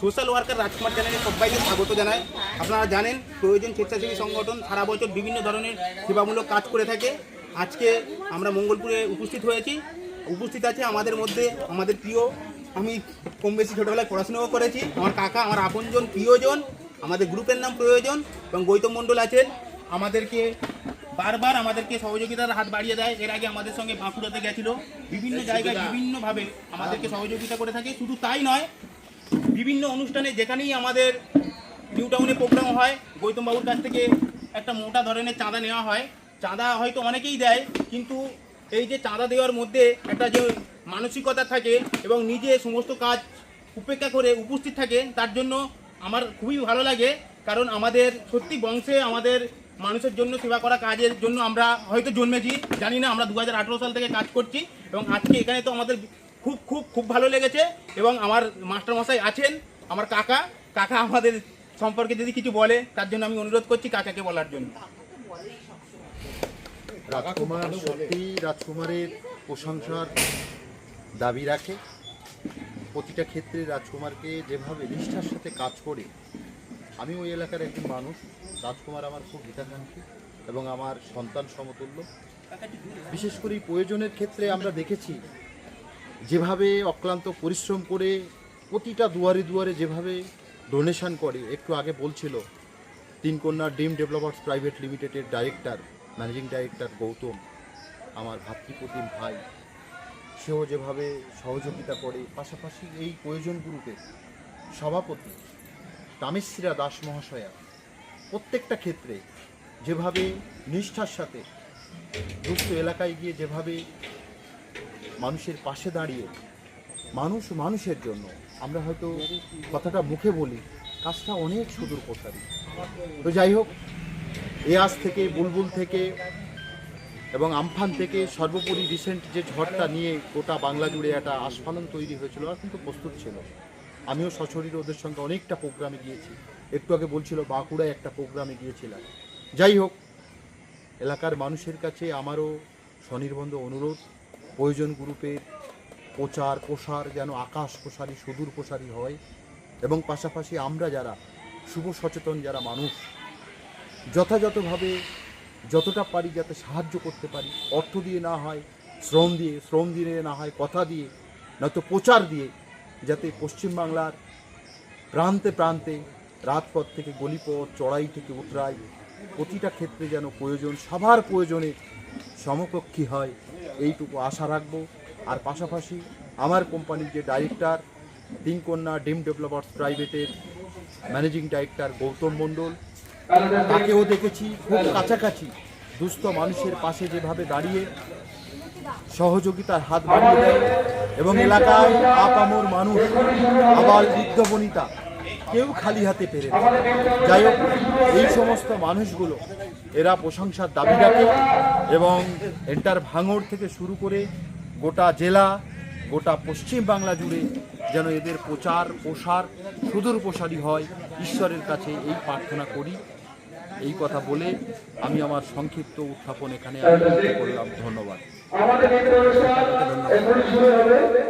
Social worker রাজকুমার চ্যানেলে সবাইকে স্বাগত জানায় আপনারা জানেন, প্রয়োজন স্বেচ্ছাসেবী সংগঠন সারা বছর বিভিন্ন ধরনের সেবামূলক কাজ করে থাকে। আজকে আমরা মঙ্গলপুরে উপস্থিত হয়েছি। উপস্থিত আছে আমাদের মধ্যে আমাদের প্রিয়, আমি কম বেশি ছোটোবেলায় পড়াশোনাও করেছি। আমার কাকা, আমার আপনজন, প্রিয়জন, আমাদের গ্রুপের নাম প্রয়োজন এবং গৌতম মণ্ডল আছেন। আমাদেরকে বারবার আমাদেরকে সহযোগিতার হাত বাড়িয়ে দেয়। এর আগে আমাদের সঙ্গে বাঁকুড়াতে গেছিল। বিভিন্ন জায়গায় বিভিন্নভাবে আমাদেরকে সহযোগিতা করে থাকে। শুধু তাই নয় বিভিন্ন অনুষ্ঠানে যেখানেই আমাদের নিউ টাউনে প্রোগ্রাম হয় গৌতমবাবুর কাছ থেকে একটা মোটা ধরনের চাঁদা নেওয়া হয়। চাঁদা হয়তো অনেকেই দেয় কিন্তু এই যে চাঁদা দেওয়ার মধ্যে একটা যে মানসিকতা থাকে এবং নিজে সমস্ত কাজ উপেক্ষা করে উপস্থিত থাকে তার জন্য আমার খুবই ভালো লাগে। কারণ আমাদের সত্যি বংশে আমাদের মানুষের জন্য সেবা করা, কাজের জন্য আমরা হয়তো জন্মেছি, জানি না, আমরা দু হাজার আঠারো সাল থেকে কাজ করছি এবং আজকে এখানে তো আমাদের খুব খুব খুব ভালো লেগেছে এবং আমার মাস্টারমশাই আছেন, আমার কাকা কাকা আমাদের সম্পর্কে যদি কিছু বলে, তার জন্য আমি অনুরোধ করছি কাকাকে বলার জন্য। রাজকুমার, সত্যি রাজকুমারের প্রশংসার দাবি রাখে। প্রতিটা ক্ষেত্রে রাজকুমারকে যেভাবে নিষ্ঠার সাথে কাজ করে আমি ওই এলাকার একজন মানুষ। রাজকুমার আমার খুব হিতাকাঙ্ক্ষী এবং আমার সন্তান সমতুল্য। বিশেষ করে প্রয়োজনের ক্ষেত্রে আমরা দেখেছি, যেভাবে অক্লান্ত পরিশ্রম করে প্রতিটা দুয়ারে দুয়ারে যেভাবে ডোনেশন করে, একটু আগে বলছিল তিনকন্যা ডিম ডেভেলপার্স প্রাইভেট লিমিটেডের ডাইরেক্টর ম্যানেজিং ডাইরেক্টর গৌতম, আমার ভাতৃপ্রতিম ভাই। সেও যেভাবে সহযোগিতা করে, পাশাপাশি এই প্রয়োজন গ্রুপের সভাপতি তামেশ্রীরা দাস মহাশয়া প্রত্যেকটা ক্ষেত্রে যেভাবে নিষ্ঠার সাথে দুস্থ এলাকায় গিয়ে যেভাবে মানুষের পাশে দাঁড়িয়ে, মানুষ মানুষের জন্য আমরা হয়তো কথাটা মুখে বলি, কাজটা অনেক সুদূর প্রসারী। তো যাই হোক, এ আজ থেকে, বুলবুল থেকে এবং আমফান থেকে সর্বোপরি রিসেন্ট যে ঝড়টা নিয়ে গোটা বাংলা জুড়ে একটা আস্ফালন তৈরি হয়েছিল, আর কিন্তু প্রস্তুত ছিল। আমিও সশরীরে ওদের সঙ্গে অনেকটা প্রোগ্রামে গিয়েছি। একটু আগে বলছিল বাঁকুড়ায় একটা প্রোগ্রামে গিয়েছিলাম। যাই হোক, এলাকার মানুষের কাছে আমারও স্বনির্বন্ধ অনুরোধ, প্রয়োজন গ্রুপের প্রচার, প্রসার যেন আকাশ প্রসারী, সুদূর প্রসারী হয় এবং পাশাপাশি আমরা যারা শুভ সচেতন যারা মানুষ, যথাযথভাবে যতটা পারি যাতে সাহায্য করতে পারি, অর্থ দিয়ে না হয়, শ্রম দিয়ে শ্রম দিয়ে না হয়, কথা দিয়ে, নয়তো প্রচার দিয়ে যাতে পশ্চিমবাংলার প্রান্তে প্রান্তে রাজপথ থেকে গলিপথ, চড়াই থেকে উতরাই প্রতিটা ক্ষেত্রে যেন প্রয়োজন, সবার প্রয়োজনে সমকক্ষী হয়, এইটুকু আশা রাখব। আর পাশাপাশি আমার কোম্পানির যে ডাইরেক্টর তিনকন্যা ডিম ডেভেলপার্স প্রাইভেটের ম্যানেজিং ডাইরেক্টর গৌতম মণ্ডল, তাকেও দেখেছি, খুব কাছাকাছি, দুস্থ মানুষের পাশে যেভাবে দাঁড়িয়ে সহযোগিতার হাত বাড়িয়ে দেয় এবং এলাকায় আপামর মানুষ, আবার বৃদ্ধ বনিতা কেউ খালি হাতে পেরে। যাই হোক, এই সমস্ত মানুষগুলো, এরা প্রশংসার দাবি রাখে এবং এন্টার ভাঙড় থেকে শুরু করে গোটা জেলা, গোটা পশ্চিম বাংলা জুড়ে যেন এদের প্রচার, প্রসার সুদূর প্রসারী হয়, ঈশ্বরের কাছে এই প্রার্থনা করি। এই কথা বলে আমি আমার সংক্ষিপ্ত উত্থাপন এখানে করলাম। ধন্যবাদ। আমাদের অনুষ্ঠান এখনই শুরু হবে।